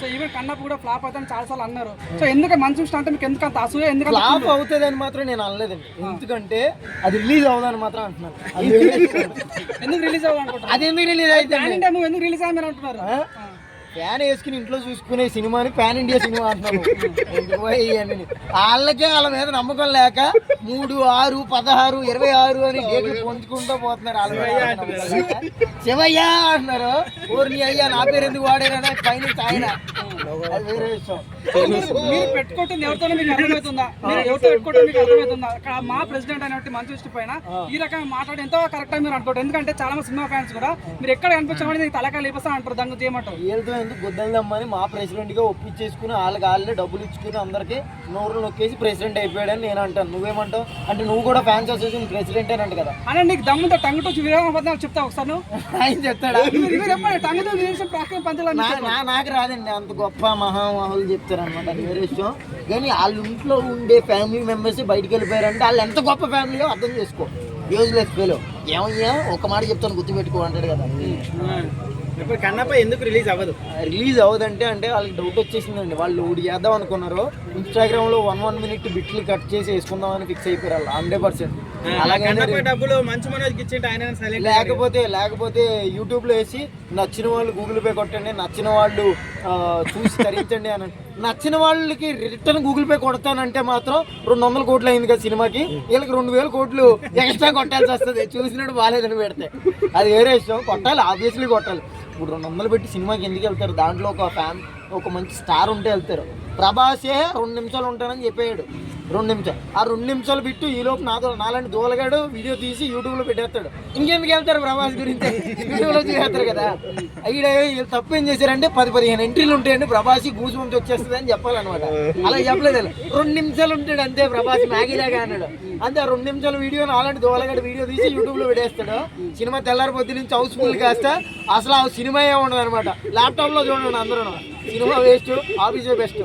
So even Kannappa కూడా flop అవుతాను చాలా సార్లు అన్నారు. సో ఎందుకు మంచి విషయం అంటే మీకు ఎందుకు అంత అసూయ ఎందుకు ఫ్లాప్ అవుతుందని మాత్రం నేను అనలేదండి. ఎందుకంటే అది రిలీజ్ అవుదని మాత్రం అంటున్నాను. ఎందుకు రిలీజ్ అవ్వాలనుకుంటున్నారు? అది ఎందుకు రిలీజ్ అయితే ఎందుకు రిలీజ్ అయ్యామని అంటున్నారు? ఫ్యాన్ వేసుకుని ఇంట్లో చూసుకునే సినిమాని పాన్ ఇండియా సినిమా ఇవన్నీ? వాళ్ళకే వాళ్ళ మీద నమ్మకం లేక మూడు ఆరు పదహారు ఇరవై ఆరు అని డేట్లు పొందుకుంటూ పోతున్నారు వాళ్ళ లేక. శివయ్య అంటున్నారు? ఊరిని అయ్యా నా పేరు ఎందుకు వాడారనే పైన ఆయన. మీరు- ఎవరితోనో మీకు అర్థమవుతుందా? మీరు ఎవరితో మీకు అర్థమవుతుందా? అక్కడ మా ప్రెసిడెంట్ అయినట్టు మంచి విషయం పైన ఈ రకంగా మాట్లాడి ఎంతో కరెక్ట్ మీరు అనుకోండి. ఎందుకంటే చాలా మంది సినిమా ఫ్యాన్స్ కూడా మీరు ఎక్కడ కనిపించమని నీకు తలకాయ లేపస్తా అంటారు దాన్ని చేయమంటారు వీళ్ళతో ఎందుకు గుద్దలదమ్మని మా ప్రెసిడెంట్గా ఒప్పించేసుకుని వాళ్ళకి వాళ్ళే డబ్బులు ఇచ్చుకుని అందరికి నోరు నొక్కేసి ప్రెసిడెంట్ అయిపోయాడని నేను అంటాను. నువ్వేమంటావు? అంటే నువ్వు కూడా ఫ్యాన్స్ అసోసియేషన్ ప్రెసిడెంట్ అంట కదా. అన్న నీకు దమ్ముతో టంగు టూ విరామ పద్నాలుగు చెప్తా ఒకసారి నువ్వు? ఆయన చెప్తాడా? టంగు టూ విరామ నాకు రాదండి అంత గొప్ప మహామహులు చెప్తారు అనమాట అది వేరే విషయం. కానీ వాళ్ళ ఇంట్లో ఉండే ఫ్యామిలీ మెంబర్స్ బయటికి వెళ్ళిపోయారంటే వాళ్ళు ఎంత గొప్ప ఫ్యామిలీయో అర్థం చేసుకో. యూజ్లెస్ ఫెలో ఏమయ్యా? ఒక మాట చెప్తాను గుర్తుపెట్టుకో అంటాడు కదా. ఇప్పుడు కన్నప్ప ఎందుకు రిలీజ్ అవ్వదు? రిలీజ్ అవ్వదంటే అంటే వాళ్ళకి డౌట్ వచ్చేసిందండి. వాళ్ళు ఊడి చేద్దాం అనుకున్నారు. ఇన్స్టాగ్రామ్లో వన్ వన్ మినిట్ బిట్లు కట్ చేసి వేసుకుందామని ఫిక్స్ అయిపోయారు హండ్రెడ్ పర్సెంట్ లేకపోతే లేకపోతే యూట్యూబ్లో వేసి నచ్చిన వాళ్ళు గూగుల్ పే కొట్టండి నచ్చిన వాళ్ళు చూసి తరించండి అని. నచ్చిన వాళ్ళకి రిటర్న్ గూగుల్ పే కొడతానంటే మాత్రం రెండు వందల కోట్లు అయింది కదా సినిమాకి. వీళ్ళకి రెండు వేల కోట్లు ఎక్స్ట్రా కొట్టాల్సి వస్తుంది. చూసినట్టు బాగాలేదని పెడితే. అది వేరే విషయం. కొట్టాలి ఆబ్వియస్లీ కొట్టాలి. ఇప్పుడు రెండు వందలు పెట్టి సినిమాకి ఎందుకు వెళ్తారు? దాంట్లో ఒక ఫ్యాన్ ఒక మంచి స్టార్ ఉంటే వెళ్తారు. ప్రభాసే రెండు నిమిషాలు ఉంటానని చెప్పాడు. రెండు నిమిషాలు. ఆ రెండు నిమిషాలు బిట్టు ఈ లోపు నాతో నాలాంటి దోలగాడు వీడియో తీసి యూట్యూబ్లో పెట్టేస్తాడు. ఇంకెందుకు వెళ్తారు ప్రభాస్ గురించి? యూట్యూబ్లో చూసేస్తారు కదా. అయ్యో వీళ్ళు తప్పు ఏం చేశారంటే పది పదిహేను ఎంట్రీలు ఉంటాయండి ప్రభాస్ గూజు నుంచి వచ్చేస్తుంది అని చెప్పాలన్నమాట. అలా చెప్పలేదు రెండు నిమిషాలు ఉంటాడు అంతే ప్రభాస్ మ్యాగీలాగా అన్నాడు. అంతే ఆ రెండు నిమిషాల వీడియో నాలాంటి దూలగాడు వీడియో తీసి యూట్యూబ్లో పెట్టేస్తాడు. సినిమా తెల్లారి పొద్దు నుంచి హౌస్ఫుల్ కాస్త. అసలు ఆ సినిమా ఏ ఉండదు అనమాట ల్యాప్టాప్లో చూడండి అందరూ సినిమా వేస్ట్ ఆఫీసే బెస్ట్